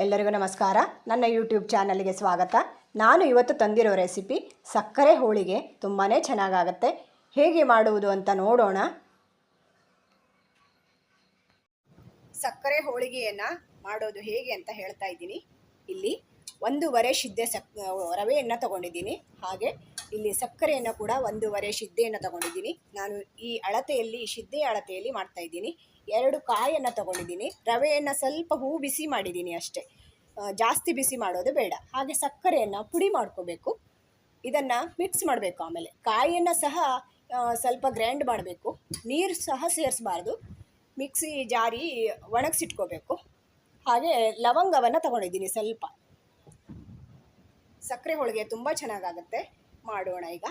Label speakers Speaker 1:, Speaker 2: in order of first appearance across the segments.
Speaker 1: ಎಲ್ಲರಿಗೂ ನಮಸ್ಕಾರ. ನನ್ನ ಯೂಟ್ಯೂಬ್ ಚಾನಲ್ಗೆ ಸ್ವಾಗತ. ನಾನು ಇವತ್ತು ತಂದಿರೋ ರೆಸಿಪಿ ಸಕ್ಕರೆ ಹೋಳಿಗೆ ತುಂಬಾ ಚೆನ್ನಾಗಾಗತ್ತೆ. ಹೇಗೆ ಮಾಡುವುದು ಅಂತ ನೋಡೋಣ. ಸಕ್ಕರೆ ಹೋಳಿಗೆಯನ್ನು ಮಾಡೋದು ಹೇಗೆ ಅಂತ ಹೇಳ್ತಾ ಇದ್ದೀನಿ. ಇಲ್ಲಿ ಒಂದೂವರೆ ಶಿದ್ದೆ ಸಕ್ ರವೆಯನ್ನು ತಗೊಂಡಿದ್ದೀನಿ. ಹಾಗೆ ಇಲ್ಲಿ ಸಕ್ಕರೆಯನ್ನು ಕೂಡ ಒಂದೂವರೆ ಶಿದ್ದೆಯನ್ನು ತಗೊಂಡಿದ್ದೀನಿ. ನಾನು ಈ ಅಳತೆಯಲ್ಲಿ ಶಿದ್ದೆ ಅಳತೆಯಲ್ಲಿ ಮಾಡ್ತಾ ಇದ್ದೀನಿ. ಎರಡು ಕಾಯನ್ನು ತಗೊಂಡಿದ್ದೀನಿ. ರವೆಯನ್ನು ಸ್ವಲ್ಪ ಹೂ ಬಿಸಿ ಮಾಡಿದ್ದೀನಿ ಅಷ್ಟೇ. ಜಾಸ್ತಿ ಬಿಸಿ ಮಾಡೋದು ಬೇಡ. ಹಾಗೆ ಸಕ್ಕರೆಯನ್ನು ಪುಡಿ ಮಾಡ್ಕೋಬೇಕು. ಇದನ್ನು ಮಿಕ್ಸ್ ಮಾಡಬೇಕು ಆಮೇಲೆ. ಕಾಯಿಯನ್ನು ಸಹ ಸ್ವಲ್ಪ ಗ್ರೈಂಡ್ ಮಾಡಬೇಕು. ನೀರು ಸಹ ಸೇರಿಸಬಾರ್ದು. ಮಿಕ್ಸಿ ಜಾರಿ ಒಣಗಿಸಿಟ್ಕೋಬೇಕು. ಹಾಗೆ ಲವಂಗವನ್ನು ತಗೊಂಡಿದ್ದೀನಿ ಸ್ವಲ್ಪ. ಸಕ್ಕರೆ ಹೋಳಿಗೆ ತುಂಬ ಚೆನ್ನಾಗಾಗತ್ತೆ. ಮಾಡೋಣ ಈಗ.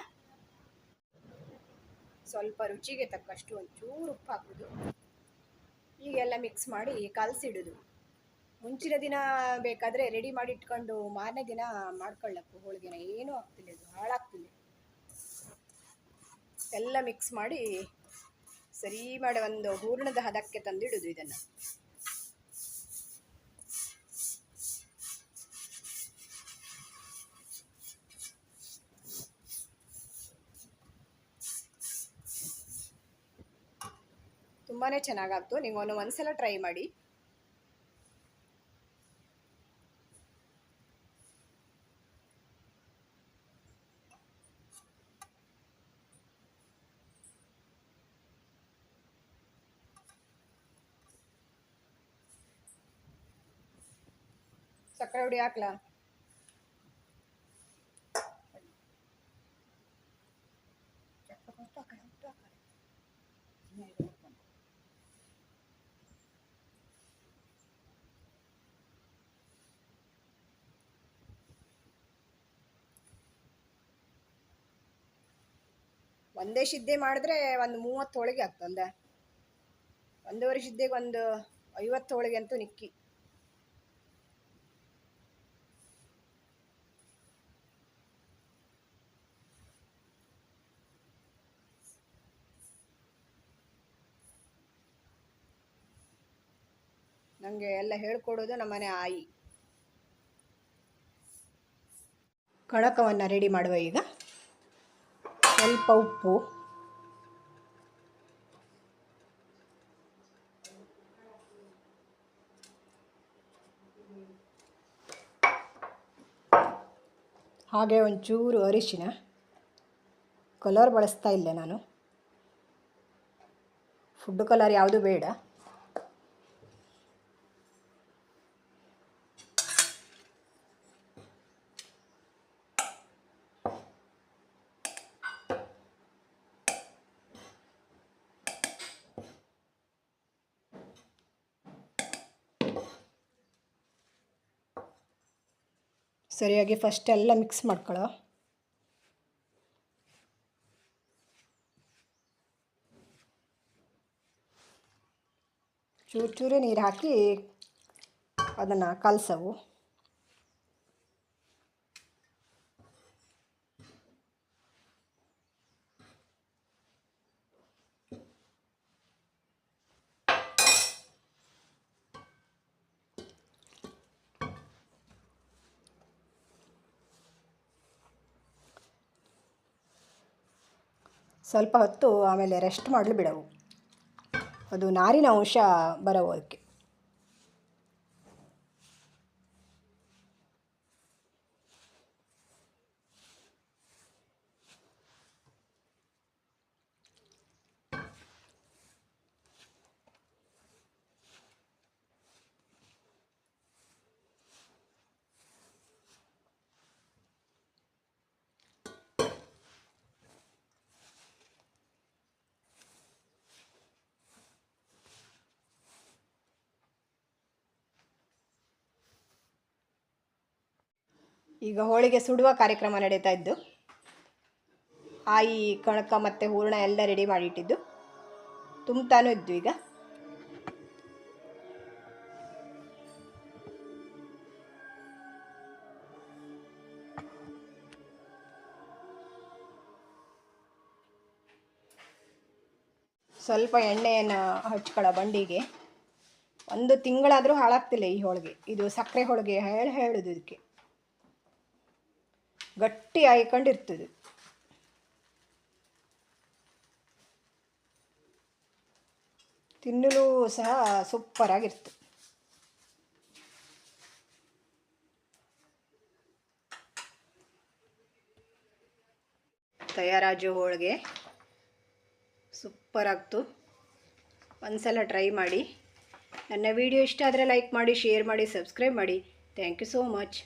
Speaker 1: ಸ್ವಲ್ಪ ರುಚಿಗೆ ತಕ್ಕಷ್ಟು ಒಂಚೂರು ಉಪ್ಪು ಹಾಕೋದು ಈಗೆಲ್ಲ ಮಿಕ್ಸ್ ಮಾಡಿ ಕಲಸಿಡೋದು. ಮುಂಚಿನ ದಿನ ಬೇಕಾದರೆ ರೆಡಿ ಮಾಡಿ ಇಟ್ಕೊಂಡು ಮಾರನೇ ದಿನ ಮಾಡ್ಕೊಳ್ಳಕ್ಕು ಹೋಳಿಗೆನ ಏನೂ ಆಗ್ತಿಲ್ಲ, ಇದು ಹಾಳಾಗ್ತಿಲ್ಲ. ಎಲ್ಲ ಮಿಕ್ಸ್ ಮಾಡಿ ಸರಿ ಮಾಡಿ ಒಂದು ಹೂರ್ಣದ ಹದಕ್ಕೆ ತಂದಿಡೋದು ಇದನ್ನು. ತುಂಬಾ ಚೆನ್ನಾಗಾಗ್ತು. ನೀವು ಒಂದು ಸಲ ಟ್ರೈ ಮಾಡಿ. ಸಕ್ಕರೆ ಹುಡಿ ಹಾಕ್ಲಾ? ಒಂದೇ ಸಿದ್ಧಿ ಮಾಡಿದ್ರೆ ಒಂದು ಮೂವತ್ತು ಹೋಳಿಗೆ ಆಗ್ತಂದ. ಒಂದೂವರೆ ಶಿದ್ದೆಗೆ ಒಂದು ಐವತ್ತು ಹೋಳಿಗೆ ಅಂತೂ ನಿಕ್ಕಿ. ನನಗೆ ಎಲ್ಲ ಹೇಳ್ಕೊಡೋದು ನಮ್ಮನೆ ಆಯಿ. ಕಣಕವನ್ನು ರೆಡಿ ಮಾಡುವ ಈಗ. ಸ್ವಲ್ಪ ಉಪ್ಪು. ಹಾಗೆ ಒಂಚೂರು ಅರಿಶಿನ. ಕಲರ್ ಬಳಸ್ತಾ ಇಲ್ಲ ನಾನು. ಫುಡ್ ಕಲರ್ ಯಾವುದು ಬೇಡ. ಸರಿಯಾಗಿ ಫಸ್ಟ್ ಎಲ್ಲ ಮಿಕ್ಸ್ ಮಾಡ್ಕೊಳ್ಳೋ ಚೂರು ಚೂರು ನೀರು ಹಾಕಿ ಅದನ್ನು ಕಲಸವು. ಸ್ವಲ್ಪ ಹೊತ್ತು ಆಮೇಲೆ ರೆಸ್ಟ್ ಮಾಡಲು ಬಿಡವು. ಅದು ನಾರಿನ ಅಂಶ ಬರೋದಕ್ಕೆ ಈಗ ಹೋಳಿಗೆ ಸುಡುವ ಕಾರ್ಯಕ್ರಮ ನಡೀತಾ ಇದ್ದು ಆಯಿ ಕಣಕ ಮತ್ತು ಹೂರಣ ಎಲ್ಲ ರೆಡಿ ಮಾಡಿಟ್ಟಿದ್ದು. ತುಂಬ್ತಾನೂ ಇದ್ದು ಈಗ. ಸ್ವಲ್ಪ ಎಣ್ಣೆಯನ್ನು ಹಚ್ಕೊಳ್ಳೋ ಬಂಡಿಗೆ. ಒಂದು ತಿಂಗಳಾದರೂ ಹಾಳಾಗ್ತಿಲ್ಲ ಈ ಹೋಳಿಗೆ. ಇದು ಸಕ್ಕರೆ ಹೋಳಿಗೆ ಹೇಳಿ ಹೇಳೋದು ಇದಕ್ಕೆ. ಗಟ್ಟಿ ಆಯ್ಕೊಂಡಿರ್ತದೆ. ತಿನ್ನಲು ಸಹ ಸೂಪರಾಗಿರ್ತದೆ ತಯಾರಾಜು ಹೋಳಿಗೆ ಸೂಪರ್ ಆಗ್ತು. ಒಂದ್ಸಲ ಟ್ರೈ ಮಾಡಿ. ನನ್ನ ವಿಡಿಯೋ ಇಷ್ಟ ಆದರೆ ಲೈಕ್ ಮಾಡಿ, ಶೇರ್ ಮಾಡಿ, ಸಬ್ಸ್ಕ್ರೈಬ್ ಮಾಡಿ. Thank you so much.